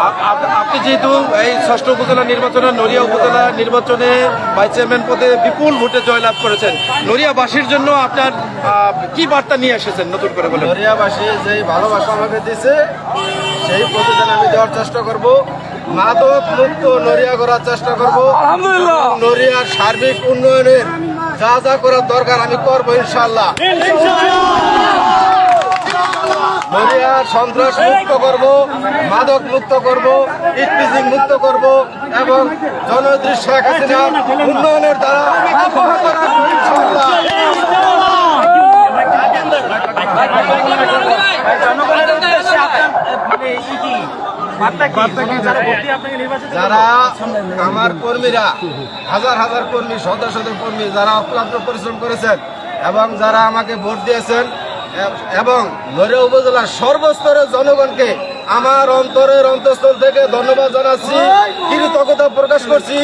Up- up- আপনি যেহেতু এই ষষ্ঠ উপজেলা নির্বাচনে নড়িয়া উপজেলা নির্বাচনে ভাইস চেয়ারম্যান পদে বিপুল ভোটে জয়লাভ করেছেন নড়িয়াবাসীর জন্য আপনার কি বার্তা নিয়ে এসেছেন নতুন করে বলেন? নড়িয়াবাসী যেই ভালোবাসা আমাকে দিছে সেই প্রতিদান আমি দেওয়ার চেষ্টা করব। মাদক মুক্ত নড়িয়া করার চেষ্টা করব। আলহামদুলিল্লাহ। নড়িয়ার সার্বিক উন্নয়নের যা যা করার দরকার আমি করব ইনশাল্লাহ নড়িয়ার সন্ত্রাস মুক্ত করব, মাদক মুক্ত করব, ইটপিজিং মুক্ত করব এবং জনদৃশ শেখ উন্নয়নের দ্বারা যারা আমার কর্মীরা, হাজার হাজার কর্মী, শত শত কর্মী যারা অক্লান্ত পরিশ্রম করেছেন এবং যারা আমাকে ভোট দিয়েছেন এবং নড়িয়া উপজেলার সর্বস্তরের জনগণকে আমার অন্তরের অন্তঃস্থল থেকে ধন্যবাদ জানাচ্ছি। কৃতজ্ঞতা প্রকাশ করছি।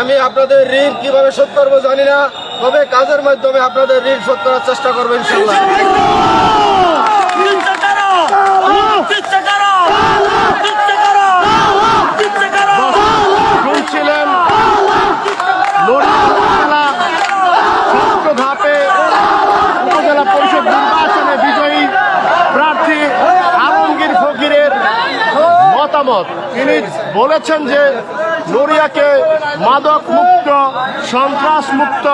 আমি আপনাদের ঋণ কীভাবে শোধ করব জানি না। তবে কাজের মাধ্যমে আপনাদের ঋণ শোধ করার চেষ্টা করব ইনশাল্লাহ শুনছিলেন নড়িয়া উপজেলা ষষ্ঠ ধাপে উপজেলা পরিষদ নির্বাচনে বিজয়ী প্রার্থী আলমগীর ফকিরের মতামত তিনি বলেছেন যে নড়িয়াকে মাদক মুক্ত সন্ত্রাস মুক্ত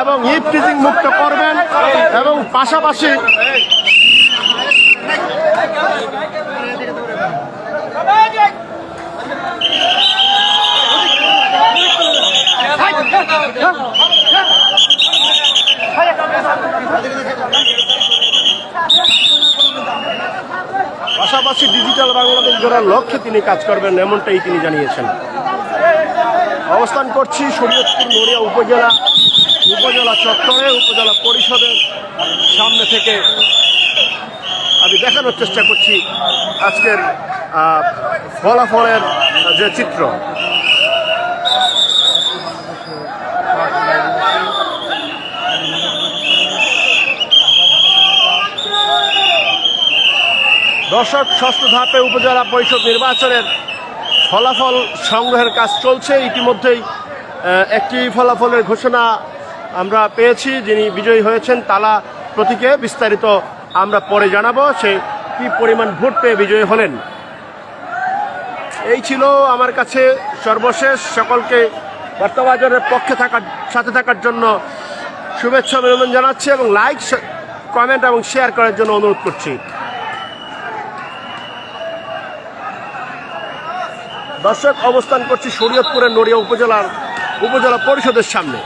এবং ইফটিজিং মুক্ত করবেন এবং পাশাপাশি পাশাপাশি ডিজিটাল বাংলাদেশ গড়ার লক্ষ্যে তিনি কাজ করবেন এমনটাই তিনি জানিয়েছেন। অবস্থান করছি শরীয়তপুর নড়িয়া উপজেলা উপজেলা চত্বরে, উপজেলা পরিষদের সামনে থেকে। আমি দেখানোর চেষ্টা করছি আজকের ফলাফলের যে চিত্র। দর্শক ষষ্ঠ ধাপে উপজেলা পরিষদ নির্বাচনের ফলাফল সংগ্রহের কাজ চলছে। ইতিমধ্যেই একটি ফলাফলের ঘোষণা আমরা পেয়েছি, যিনি বিজয়ী হয়েছেন তালা প্রতীকে। বিস্তারিত আমরা পরে জানাব সে কি পরিমাণ ভোট পেয়ে বিজয়ী হলেন। এই ছিল আমার কাছে সর্বশেষ। সকলকে বার্তাবাজারের পক্ষে থাকার, সাথে থাকার জন্য শুভেচ্ছা অভিনন্দন জানাচ্ছি এবং লাইক কমেন্ট এবং শেয়ার করার জন্য অনুরোধ করছি। দর্শক অবস্থান করছি শরীয়তপুরের নড়িয়া উপজেলার উপজেলা পরিষদের সামনে।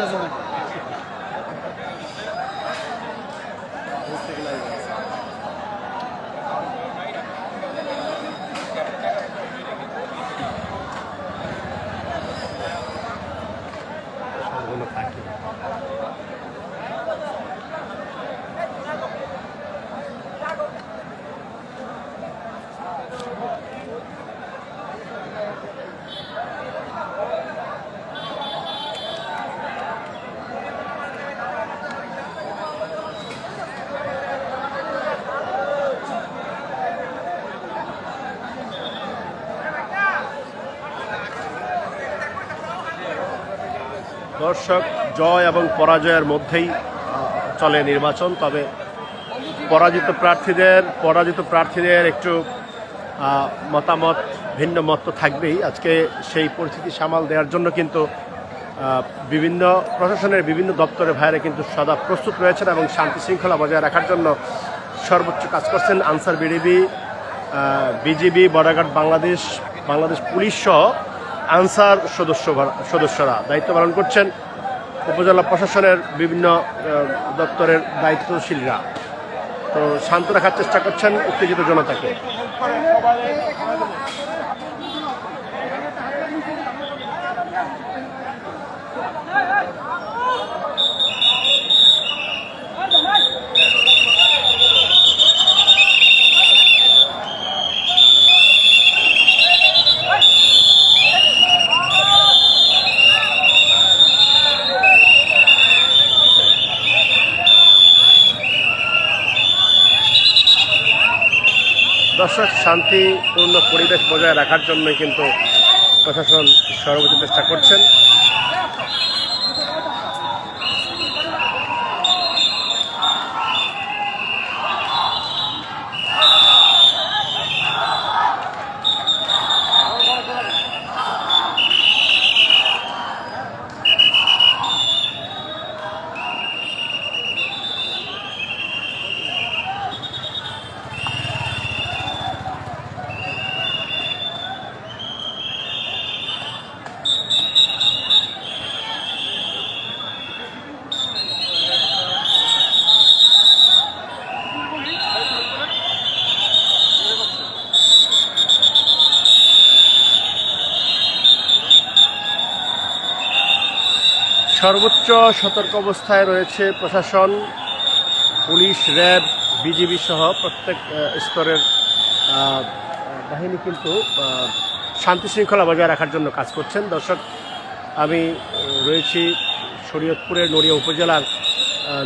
ঠিক আছে দর্শক, জয় এবং পরাজয়ের মধ্যেই চলে নির্বাচন। তবে পরাজিত প্রার্থীদের পরাজিত প্রার্থীদের একটু মতামত, ভিন্ন মত তো থাকবেই। আজকে সেই পরিস্থিতি সামাল দেওয়ার জন্য কিন্তু বিভিন্ন প্রশাসনের বিভিন্ন দপ্তরে ভাইরা কিন্তু সদা প্রস্তুত রয়েছেন এবং শান্তি শৃঙ্খলা বজায় রাখার জন্য সর্বোচ্চ কাজ করছেন Ansar BDB BGB border Bangladesh Bangladesh police সহ আনসার সদস্য সদস্যরা দায়িত্ব পালন করছেন উপজেলা প্রশাসনের বিভিন্ন দপ্তরের দায়িত্বশীলরা। তো শান্ত রাখার চেষ্টা করছেন উত্তেজিত জনতাকে দর্শক শান্তিপূর্ণ পরিবেশ বজায় রাখার জন্য কিন্তু প্রশাসন সর্বোচ্চ চেষ্টা করছেন। সর্বোচ্চ সতর্ক অবস্থায় রয়েছে প্রশাসন, পুলিশ, র্যাব, বিজিবি সহ প্রত্যেক স্তরের বাহিনী কিন্তু শান্তি শৃঙ্খলা বজায় রাখার জন্য কাজ করছেন। দর্শক, আমি রয়েছি শরীয়তপুরের নড়িয়া উপজেলার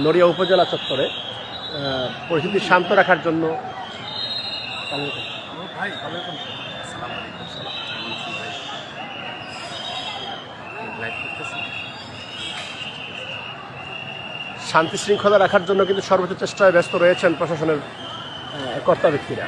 নড়িয়া উপজেলা চত্বরে। পরিস্থিতি শান্ত রাখার জন্য শান্তি শৃঙ্খলা রাখার জন্য কিন্তু সর্বোচ্চ চেষ্টায় ব্যস্ত রয়েছেন প্রশাসনের কর্তা ব্যক্তিরা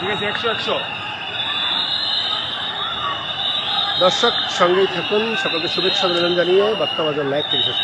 ঠিক আছে দর্শক সঙ্গেই থাকুন সকলকে শুভেচ্ছা অভিনন্দন জানিয়ে বর্তমান লাইভ থেকে শেষ।